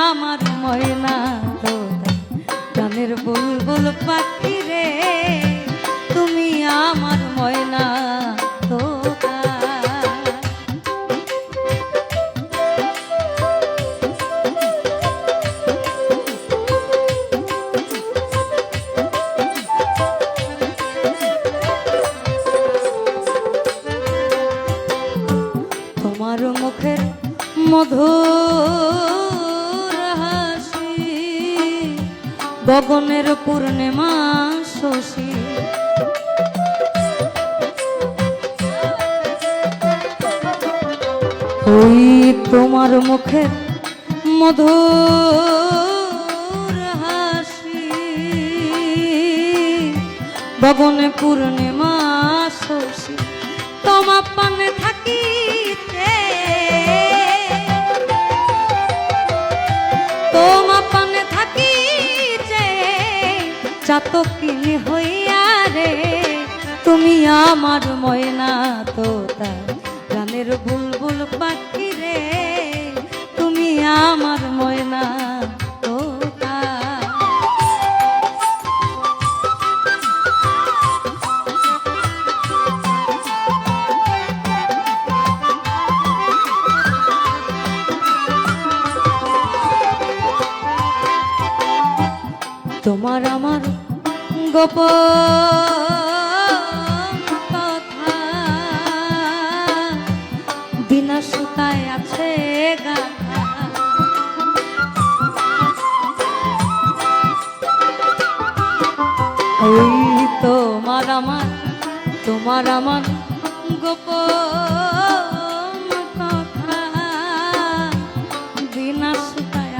আমার ময়না তোতা গানের বুলবুল পাখি রে তুমি আমার ময়না তোমার মুখের মধুর হাসি গগনের পূর্ণিমা শশী। ওই তোমার মুখের মধুর হাসি গগনে পূর্ণিমা চাতকিনি হইয়া রে তুমি আমার ময়না তো গানের বুলবুল পাখি গোপন কথা। বিনা আছে তোমার আমার তোমার আমার গোপন কথা।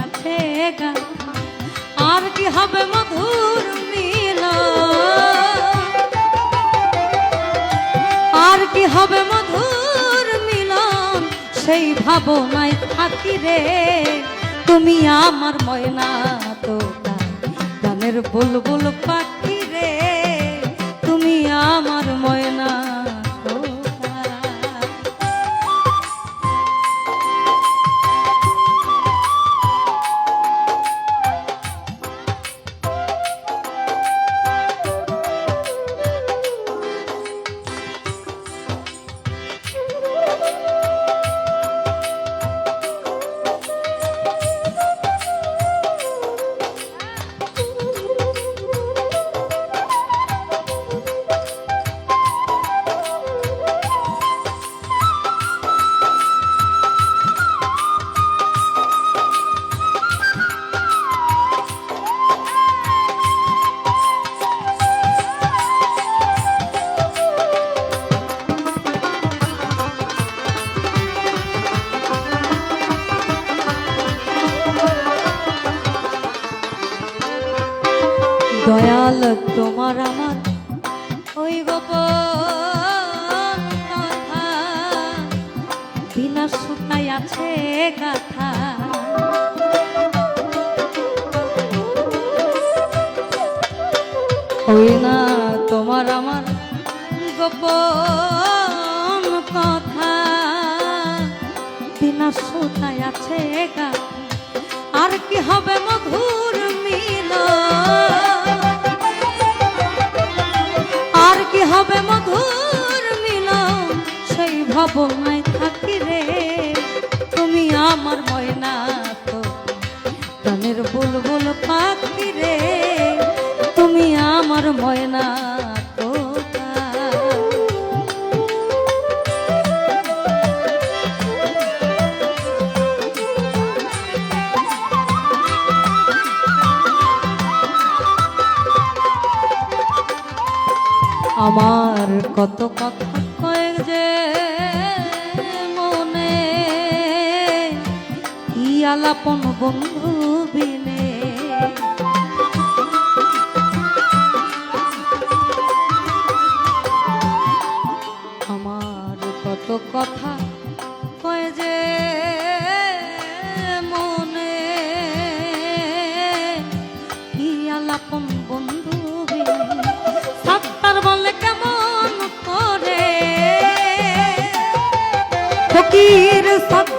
আছে গাথা। আর কি হবে মধুর হবে মধুর মিলন সেই ভাবনায় থাকি রে। তুমি আমার ময়না তো গানের বুলবুল পাখি দয়াল তোমার আমার ওই কথা। বিনা সুতাই আছে গাথা। ওই না তোমার আমার গোপন কথা। বিনা সুতাই আছে গাথা। আর কি হবে মধুর ভাবনায় থাকি রে। তুমি আমার ময়না তো গানের বুলবুল পাখি রে। তুমি আমার ময়না আমার কত কথা আলাপন বন্ধু বিনে। আমার কত কথা কয় যে মনে। কি আলাপন বন্ধু বিনে। বলে কেমন করে? ফকির সত্তার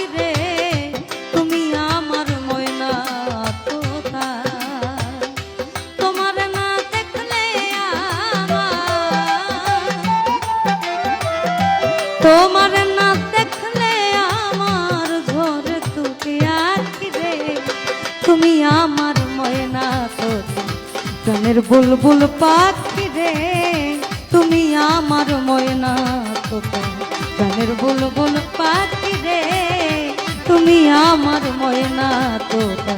গানের বুলবুল পাখি রে, তুমি আমার ময়না তোতা। গানের বুলবুল পাখি রে, তুমি আমার ময়না তোতা।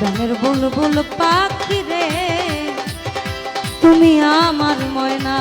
গানের বুলবুল পাখি রে, তুমি আমার ময়না